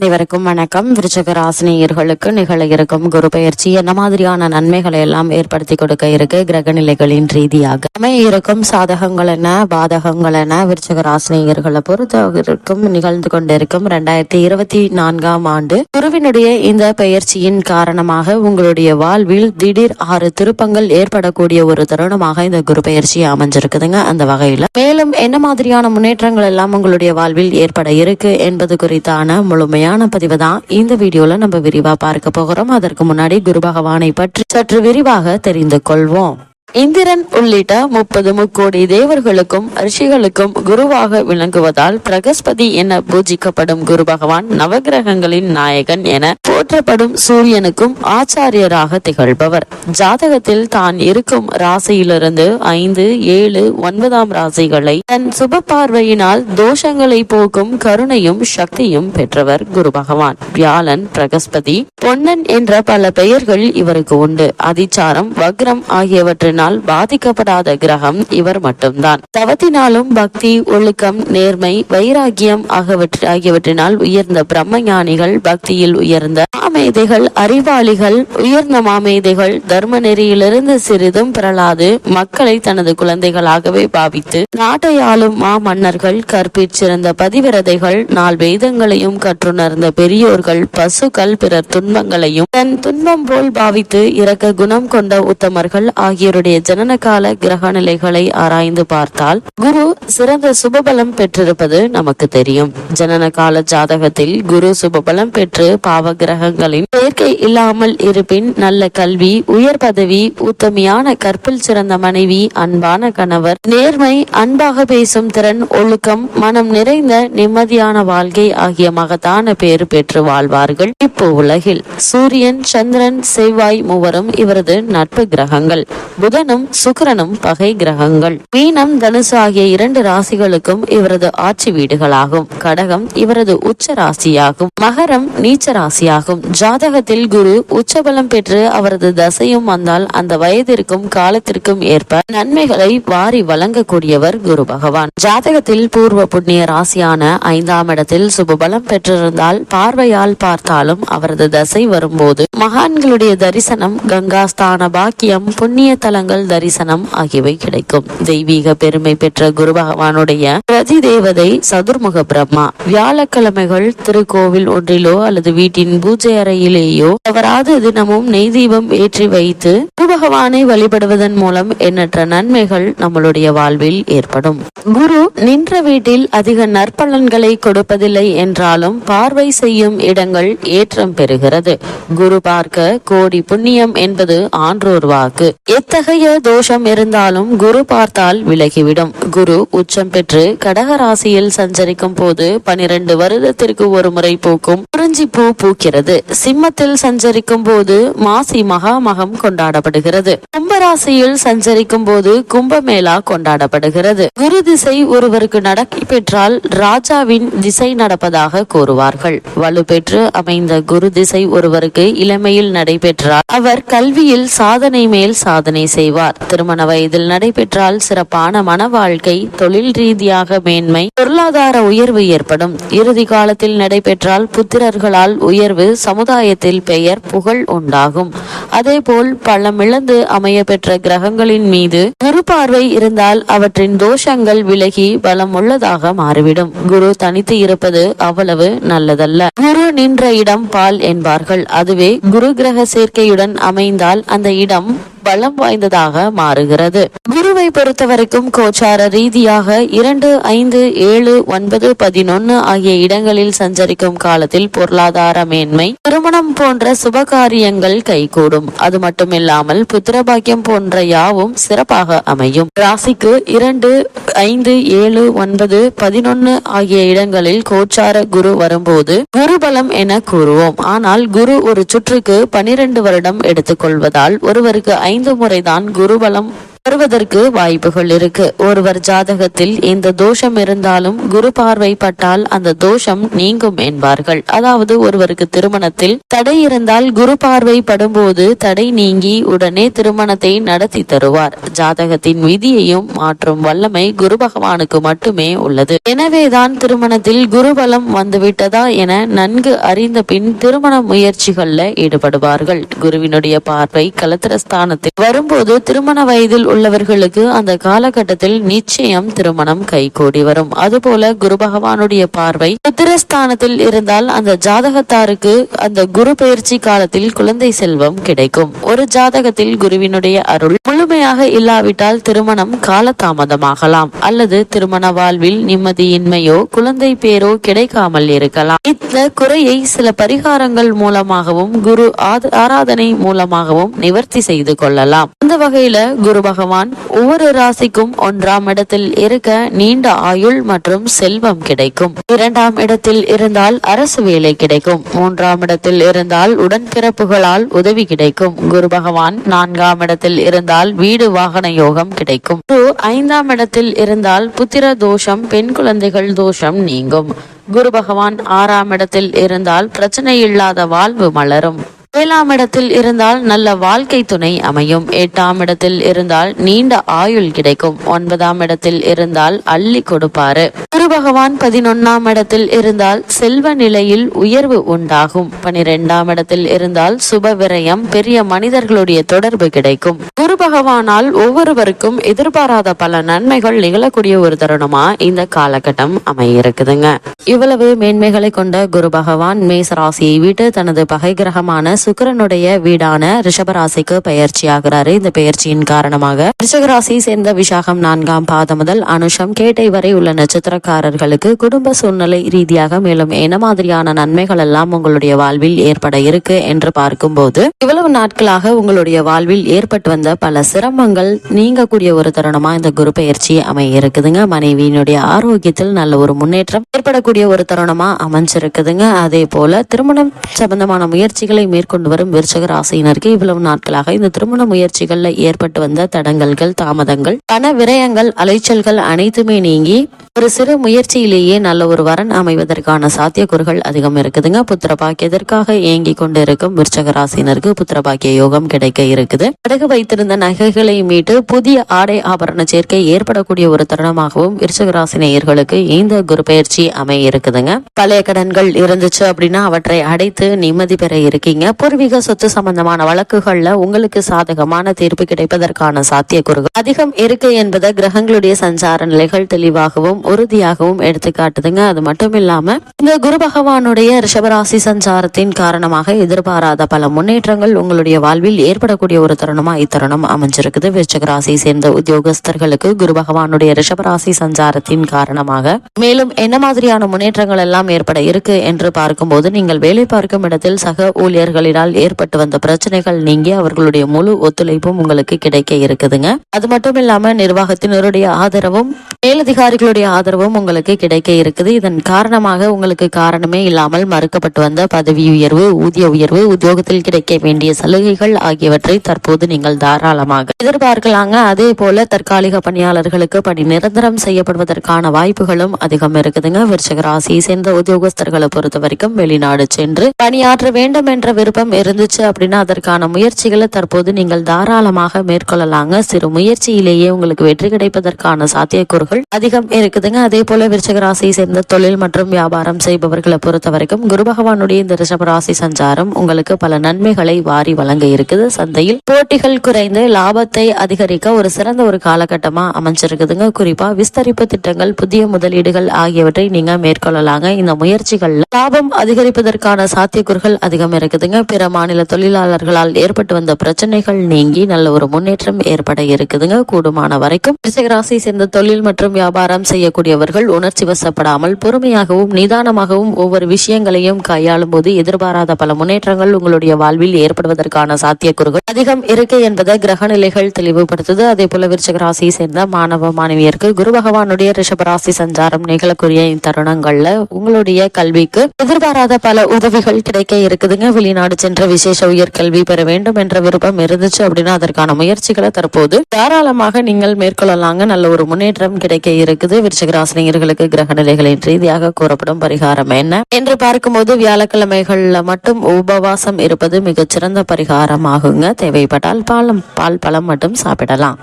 அனைவருக்கும் வணக்கம். விருச்சக ராசினியர்களுக்கு நிகழ இருக்கும் குரு பயிற்சி என்ன மாதிரியான நன்மைகளை எல்லாம் ஏற்படுத்தி கொடுக்க இருக்கு? கிரக நிலைகளின் ரீதியாக. அமைய இருக்கும் சாதகங்கள் என்ன? பாதகங்கள் என்ன? விருச்சக ராசினியர்களை பொறுத்தவரைக்கும் நிகழ்ந்து கொண்டிருக்கும் இரண்டாயிரத்தி இருபத்தி நான்காம் ஆண்டு குருவினுடைய இந்த பயிற்சியின் காரணமாக உங்களுடைய வாழ்வில் திடீர் ஆறு திருப்பங்கள் ஏற்படக்கூடிய ஒரு தருணமாக இந்த குரு பயிற்சி அமைஞ்சிருக்குதுங்க. அந்த வகையில மேலும் என்ன மாதிரியான முன்னேற்றங்கள் எல்லாம் உங்களுடைய வாழ்வில் ஏற்பட இருக்கு என்பது குறித்தான முழுமையான பதிவு தான் இந்த வீடியோல நம்ம விரிவா பார்க்க போகிறோம். அதற்கு முன்னாடி குரு பகவானை பற்றி சற்று விரிவாக தெரிந்து கொள்வோம். இந்திரன் உள்ளிட்ட முப்பது முக்கோடி தேவர்களுக்கும் ரிஷிகளுக்கும் குருவாக விளங்குவதால் பிரகஸ்பதி என பூஜிக்கப்படும் குரு பகவான் நவகிரகங்களின் நாயகன் என போற்றப்படும் சூரியனுக்கும் ஆச்சாரியராக திகழ்பவர். ஜாதகத்தில் தான் இருக்கும் ராசியிலிருந்து ஐந்து ஏழு ஒன்பதாம் ராசிகளை தன் சுப பார்வையினால் தோஷங்களை போக்கும் கருணையும் சக்தியும் பெற்றவர் குரு பகவான். வியாழன் பிரகஸ்பதி பொன்னன் என்ற பல பெயர்கள் இவருக்கு உண்டு. அதிச்சாரம் வக்ரம் ஆகியவற்றின் ஆகியவற்றினால் பாதிக்கப்படாத கிரகம் இவர் மட்டும்தான். தவத்தினாலும் பக்தி ஒழுக்கம் நேர்மை வைராகியம் ஆகியவற்றினால் உயர்ந்த பிரம்ம ஞானிகள் பக்தியில் உயர்ந்த மாமேதைகள் அறிவாளிகள் உயர்ந்த மாமேதைகள் தர்ம நெறியிலிருந்து சிறிதும் பிறளாது மக்களை தனது குழந்தைகளாகவே பாவித்து நாட்டை ஆளும் மா மன்னர்கள் கற்பிச்சிருந்த பதிவிரதைகள் நாள் வேதங்களையும் கற்றுணர்ந்த பெரியோர்கள் பசுக்கள் பிறர் துன்பங்களையும் தன் துன்பம் போல் பாவித்து இறக்க குணம் கொண்ட உத்தமர்கள் ஆகியோருடைய ஜனன கால கிரக நிலைகளை ஆராய்ந்து பார்த்தால் குரு சிறந்த சுபபலம் பெற்றிருப்பது நமக்கு தெரியும். ஜனன கால ஜாதகத்தில் குரு சுபபலம் பெற்று பாவ கிரகங்களின் சேர்க்கை இல்லாமல் இருப்பின் நல்ல கல்வி உயர் பதவி உத்தமையான கற்பில் சிறந்த மனைவி அன்பான கணவர் நேர்மை அன்பாக பேசும் திறன் ஒழுக்கம் மனம் நிறைந்த நிம்மதியான வாழ்க்கை ஆகிய மகத்தான பேறு பெற்று வாழ்வார்கள் இப்போ உலகில். சூரியன் சந்திரன் செவ்வாய் மூவரும் இவரது நட்பு கிரகங்கள். புதன் புதனும் சுக்கரனும் பகை கிரகங்கள். மீனம் தனுசு ஆகிய இரண்டு ராசிகளுக்கும் இவரது ஆட்சி வீடுகளாகும். கடகம் இவரது உச்ச ராசியாகும் மகரம் நீச்ச ராசியாகும் ஜாதகத்தில் குரு உச்சபலம் பெற்று அவரது தசையும் வந்தால் அந்த வயதிற்கும் காலத்திற்கும் ஏற்ப நன்மைகளை வாரி வழங்கக்கூடியவர் குரு பகவான். ஜாதகத்தில் பூர்வ புண்ணிய ராசியான ஐந்தாம் இடத்தில் சுபபலம் பெற்றிருந்தால் பார்வையால் பார்த்தாலும் அவரது தசை வரும்போது மகான்களுடைய தரிசனம் கங்காஸ்தான பாக்கியம் புண்ணிய தலங்கள் தரிசனம் ஆகியவை கிடைக்கும். தெய்வீக பெருமை பெற்ற குரு பகவானுடைய பிரதி தேவதை சதுர்முக பிரம்மா. வியாழக்கிழமைகள் திருக்கோவில் ஒன்றிலோ அல்லது வீட்டின் பூஜை அறையிலேயோ தவறாது தினமும் நெய் தீபம் ஏற்றி வைத்து குரு பகவானை வழிபடுவதன் மூலம் எண்ணற்ற நன்மைகள் நம்மளுடைய வாழ்வில் ஏற்படும். குரு நின்ற வீட்டில் அதிக நற்பலன்களை கொடுப்பதில்லை என்றாலும் பார்வை செய்யும் இடங்கள் ஏற்றம் பெறுகிறது. குரு பார்க்க கோடி புண்ணியம் என்பது ஆன்றோர் வாக்கு. எத்தகைய தோஷம் இருந்தாலும் குரு பார்த்தால் விலகிவிடும். குரு உச்சம் பெற்று கடக ராசியில் சஞ்சரிக்கும் போது பனிரெண்டு வருடத்திற்கு ஒரு முறை பூக்கும் குறிஞ்சி பூ பூக்கிறது. சிம்மத்தில் சஞ்சரிக்கும் போது மாசி மகாமகம் கொண்டாடப்படுகிறது. கும்பராசியில் சஞ்சரிக்கும் போது கும்பமேளா கொண்டாடப்படுகிறது. குரு திசை ஒருவருக்கு நடக்கி பெற்றால் ராஜாவின் திசை நடப்பதாக கூறுவார்கள். வலுப்பெற்று அமைந்த குரு திசை ஒருவருக்கு இளமையில் நடைபெற்றால் அவர் கல்வியில் சாதனை மேல் சாதனை செய்வார். திருமண வயதில் நடைபெற்றால் சிறப்பான மன வாழ்க்கை தொழில் ரீதியாக மேன்மை பொருளாதார உயர்வு ஏற்படும். இறுதி காலத்தில் நடைபெற்றால் புத்திரர்களால் உயர்வு சமுதாயத்தில் பெயர் புகழ் உண்டாகும். அதேபோல் பள்ளமிழந்து அமைய பெற்ற கிரகங்களின் மீது குரு பார்வை இருந்தால் அவற்றின் தோஷங்கள் விலகி பலம் உள்ளதாக மாறிவிடும். குரு தனித்து இருப்பது அவ்வளவு நல்லதல்ல. குரு நின்ற இடம் பால் என்பார்கள். அதுவே குரு கிரக சேர்க்கையுடன் அமைந்தால் அந்த இடம் பலம் வாய்ந்ததாக மாறுகிறது. குருவை பொறுத்தவரைக்கும் கோச்சார ரீதியாக இரண்டு ஐந்து ஏழு ஒன்பது பதினொன்னு ஆகிய இடங்களில் சஞ்சரிக்கும் காலத்தில் பொருளாதார மேன்மை திருமணம் போன்ற சுப காரியங்கள் கைகூடும். அது மட்டுமில்லாமல் புத்திரபாக்கியம் போன்ற யாவும் சிறப்பாக அமையும். ராசிக்கு இரண்டு ஐந்து ஏழு ஒன்பது பதினொன்னு ஆகிய இடங்களில் கோச்சார குரு வரும்போது குரு பலம் என கூறுவோம். ஆனால் குரு ஒரு சுற்றுக்கு பனிரெண்டு வருடம் எடுத்துக்கொள்வதால் ஒருவருக்கு ஐந்து முறைதான் குருபலம் வருவதற்கு வாய்ப்புகள் இருக்கு. ஒருவர் ஜாதகத்தில் இந்த தோஷம் இருந்தாலும் குரு பார்வை பட்டால் அந்த தோஷம் நீங்கும் என்பார்கள். அதாவது ஒருவருக்கு திருமணத்தில் தடை இருந்தால் குரு பார்வை படும்போது தடை நீங்கி உடனே திருமணத்தை நடத்தி தருவார். ஜாதகத்தின் விதியையும் மாற்றும் வல்லமை குரு பகவானுக்கு மட்டுமே உள்ளது. எனவேதான் திருமணத்தில் குருபலம் வந்துவிட்டதா என நன்கு அறிந்த பின் திருமண முயற்சிகள்ல ஈடுபடுவார்கள். குருவினுடைய பார்வை கலத்திரஸ்தானத்தில் வரும்போது திருமண வயதில் உள்ள உள்ளவர்களுக்கு அந்த காலகட்டத்தில் நிச்சயம் திருமணம் கைகூடி வரும். அதுபோல குரு பகவானுடைய பார்வை புத்திரஸ்தானத்தில் இருந்தால் அந்த ஜாதகத்தாருக்கு அந்த குரு பயிற்சி காலத்தில் குழந்தை செல்வம் கிடைக்கும். ஒரு ஜாதகத்தில் குருவினுடைய அருள் முழுமையாக இல்லாவிட்டால் திருமணம் காலதாமதமாகலாம். அல்லது திருமண வாழ்வில் நிம்மதியின்மையோ குழந்தை பேரோ கிடைக்காமல் இருக்கலாம். இந்த குறையை சில பரிகாரங்கள் மூலமாகவும் குரு ஆராதனை மூலமாகவும் நிவர்த்தி செய்து கொள்ளலாம். அந்த வகையில குரு பகவான் பகவான் ஒவ்வொரு ராசிக்கும் ஒன்றாம் இடத்தில் இருக்க நீண்ட ஆயுள் மற்றும் செல்வம் கிடைக்கும். இரண்டாம் இடத்தில் இருந்தால் அரசு வேலை கிடைக்கும். மூன்றாம் இடத்தில் இருந்தால் உடன்பிறப்புகளால் உதவி கிடைக்கும். குரு பகவான் நான்காம் இடத்தில் இருந்தால் வீடு வாகன யோகம் கிடைக்கும். குரு ஐந்தாம் இடத்தில் இருந்தால் புத்திர தோஷம் பெண் குழந்தைகள் தோஷம் நீங்கும். குரு பகவான் ஆறாம் இடத்தில் இருந்தால் பிரச்சனை இல்லாத வாழ்வு மலரும். ஏழாம் இடத்தில் இருந்தால் நல்ல வாழ்க்கை துணை அமையும். எட்டாம் இடத்தில் இருந்தால் நீண்ட ஆயுள் கிடைக்கும். ஒன்பதாம் இடத்தில் இருந்தால் அள்ளி கொடுப்பாரு. குரு பகவான் பதினொன்னாம் இடத்தில் இருந்தால் செல்வ நிலையில் உயர்வு உண்டாகும். பனிரெண்டாம் இடத்தில் இருந்தால் சுப விரயம் பெரிய மனிதர்களுடைய தொடர்பு கிடைக்கும். குரு பகவானால் ஒவ்வொருவருக்கும் எதிர்பாராத பல நன்மைகள் நிகழக்கூடிய ஒரு தருணமா இந்த காலகட்டம் அமையிருக்குதுங்க. இவ்வளவு மேன்மைகளை கொண்ட குரு பகவான் மேச ராசியை விட்டு தனது பகை கிரகமான சுக்கரனுடைய வீடான ரிஷபராசிக்கு பயிற்சி ஆகிறாரு இந்த பெயர்ச்சியின் காரணமாக ரிஷபராசி சேர்ந்த விசாகம் நான்காம் பாதம் முதல் அனுஷம் கேட்டை வரை உள்ள நட்சத்திரக்காரர்களுக்கு குடும்ப சூழ்நிலை ரீதியாக மேலும் என்ன மாதிரியான நன்மைகள் எல்லாம் உங்களுடைய வாழ்வில் ஏற்பட இருக்கு என்று பார்க்கும்போது இவ்வளவு நாட்களாக உங்களுடைய வாழ்வில் ஏற்பட்டு வந்த பல சிரமங்கள் நீங்கக்கூடிய ஒரு தருணமா இந்த குரு பயிற்சி அமைய இருக்குதுங்க. மனைவியினுடைய ஆரோக்கியத்தில் நல்ல ஒரு முன்னேற்றம் ஏற்படக்கூடிய ஒரு தருணமா அமைஞ்சிருக்குதுங்க. அதே போல திருமணம் சம்பந்தமான முயற்சிகளை மேற்கொண்டு வரும் விருச்சக ராசியினருக்கு இவ்வளவு நாட்களாக இந்த திருமண முயற்சிகள்ல ஏற்பட்டு வந்த தடங்கல்கள் தாமதங்கள் பண விரயங்கள் அலைச்சல்கள் அனைத்துமே நீங்கி ஒரு சிறு முயற்சியிலேயே நல்ல ஒரு வரன் அமைவதற்கான சாத்தியக்கூறுகள் அதிகம் இருக்குதுங்க. புத்திர பாக்கியத்திற்காக ஏங்கி கொண்டு இருக்கும் விருச்சக ராசினருக்கு புத்திர பாக்கிய யோகம் கிடைக்க இருக்குது. அடகு வைத்திருந்த நகைகளை மீட்டு புதிய ஆடை ஆபரண சேர்க்கை ஏற்படக்கூடிய ஒரு தருணமாகவும் விருச்சக ராசி நேயர்களுக்கு இந்த குரு பயிற்சி அமைய இருக்குதுங்க. பழைய கடன்கள் இருந்துச்சு அப்படின்னா அவற்றை அடைத்து நிம்மதி பெற இருக்கீங்க. பூர்வீக சொத்து சம்பந்தமான வழக்குகள்ல உங்களுக்கு சாதகமான தீர்ப்பு கிடைப்பதற்கான சாத்தியக்கூறுகள் அதிகம் இருக்கு என்பதை கிரகங்களுடைய சஞ்சார நிலைகள் தெளிவாகவும் உறுதியாகவும் எடுத்து காட்டுதுங்க. அது மட்டும் இல்லாம இந்த குரு பகவானுடைய ரிஷபராசி சஞ்சாரத்தின் காரணமாக எதிர்பாராத பல முன்னேற்றங்கள் உங்களுடைய வாழ்வில் ஏற்படக்கூடிய ஒரு தருணமா இத்தருணம் அமைஞ்சிருக்குது. விருச்சக ராசியை சேர்ந்த உத்தியோகஸ்தர்களுக்கு குரு பகவானுடைய ரிஷபராசி சஞ்சாரத்தின் காரணமாக மேலும் என்ன மாதிரியான முன்னேற்றங்கள் எல்லாம் ஏற்பட இருக்கு என்று பார்க்கும்போது நீங்கள் வேலை பார்க்கும் இடத்தில் சக ஊழியர்களினால் ஏற்பட்டு வந்த பிரச்சனைகள் நீங்கி அவர்களுடைய முழு ஒத்துழைப்பும் உங்களுக்கு கிடைக்க இருக்குதுங்க. அது மட்டும் இல்லாம நிர்வாகத்தினருடைய ஆதரவும் மேலதிகாரிகளுடைய ஆதரவும் உங்களுக்கு கிடைக்க இருக்குது. இதன் காரணமாக உங்களுக்கு காரணமே இல்லாமல் மறுக்கப்பட்டு வந்த பதவி உயர்வு ஊதிய உயர்வு உத்தியோகத்தில் கிடைக்க வேண்டிய சலுகைகள் ஆகியவற்றை தற்போது நீங்கள் தாராளமாக எதிர்பார்க்கலாங்க. அதே போல தற்காலிக பணியாளர்களுக்கு பணி நிரந்தரம் செய்யப்படுவதற்கான வாய்ப்புகளும் அதிகம் இருக்குதுங்க. விருச்சக ராசியை சேர்ந்த உத்தியோகஸ்தர்களை பொறுத்த வரைக்கும் வெளிநாடு சென்று பணியாற்ற வேண்டும் என்ற விருப்பம் இருந்துச்சு அப்படின்னா அதற்கான முயற்சிகளை தற்போது நீங்கள் தாராளமாக மேற்கொள்ளலாங்க. சிறு முயற்சியிலேயே உங்களுக்கு வெற்றி கிடைப்பதற்கான சாத்தியக்கூறுகள் அதிகம் இருக்குதுங்க. அதே போல விருச்சக ராசியை சேர்ந்த தொழில் மற்றும் வியாபாரம் செய்பவர்களை பொறுத்த வரைக்கும் குரு பகவானுடைய இந்த ரிஷப ராசி சஞ்சாரம் உங்களுக்கு பல நன்மைகளை வாரி வழங்க இருக்குது. சந்தையில் போட்டிகள் குறைந்து லாபத்தை அதிகரிக்க ஒரு சிறந்த ஒரு காலகட்டமா அமைஞ்சிருக்குதுங்க. குறிப்பா விஸ்தரிப்பு திட்டங்கள் புதிய முதலீடுகள் ஆகியவற்றை நீங்க மேற்கொள்ளலாங்க. இந்த முயற்சிகள்ல லாபம் அதிகரிப்பதற்கான சாத்தியக்கூறுகள் அதிகம் இருக்குதுங்க. பிற மாநில தொழிலாளர்களால் ஏற்பட்டு வந்த பிரச்சனைகள் நீங்கி நல்ல ஒரு முன்னேற்றம் ஏற்பட இருக்குதுங்க. கூடுமான வரைக்கும் ரிஷக சேர்ந்த தொழில் மற்றும் வியாபாரம் செய்ய செய்யக்கூடியவர்கள் உணர்ச்சி வசப்படாமல் பொறுமையாகவும் நிதானமாகவும் ஒவ்வொரு விஷயங்களையும் கையாளும் போது எதிர்பாராத பல முன்னேற்றங்கள் உங்களுடைய வாழ்வில் ஏற்படுவதற்கான சாத்தியக்கூறுகள் அதிகம் இருக்கு என்பதை கிரக நிலைகள் தெளிவுபடுத்துது. அதே போல விருச்சக ராசியை சேர்ந்த மாணவ மாணவியருக்கு குரு பகவானுடைய ரிஷபராசி சஞ்சாரம் நிகழக்கூடிய இத்தருணங்கள்ல உங்களுடைய கல்விக்கு எதிர்பாராத பல உதவிகள் கிடைக்க இருக்குதுங்க. வெளிநாடு சென்ற விசேஷ உயர்கல்வி பெற வேண்டும் என்ற விருப்பம் இருந்துச்சு அப்படின்னா அதற்கான முயற்சிகளை தற்போது தாராளமாக நீங்கள் மேற்கொள்ளலாங்க. நல்ல ஒரு முன்னேற்றம் கிடைக்க இருக்குது. விருச்சிகராசினியர்களுக்கு கிரக நிலைகளின் ரீதியாக கூறப்படும் பரிகாரம் என்ன? என்று பார்க்கும்போது வியாழக்கிழமைகள்ல மட்டும் உபவாசம் இருப்பது மிகச்சிறந்த பரிகாரம் ஆகுங்க தேவைப்பட்டால் பாலம் பால் பழம் மட்டும் சாப்பிடலாம்.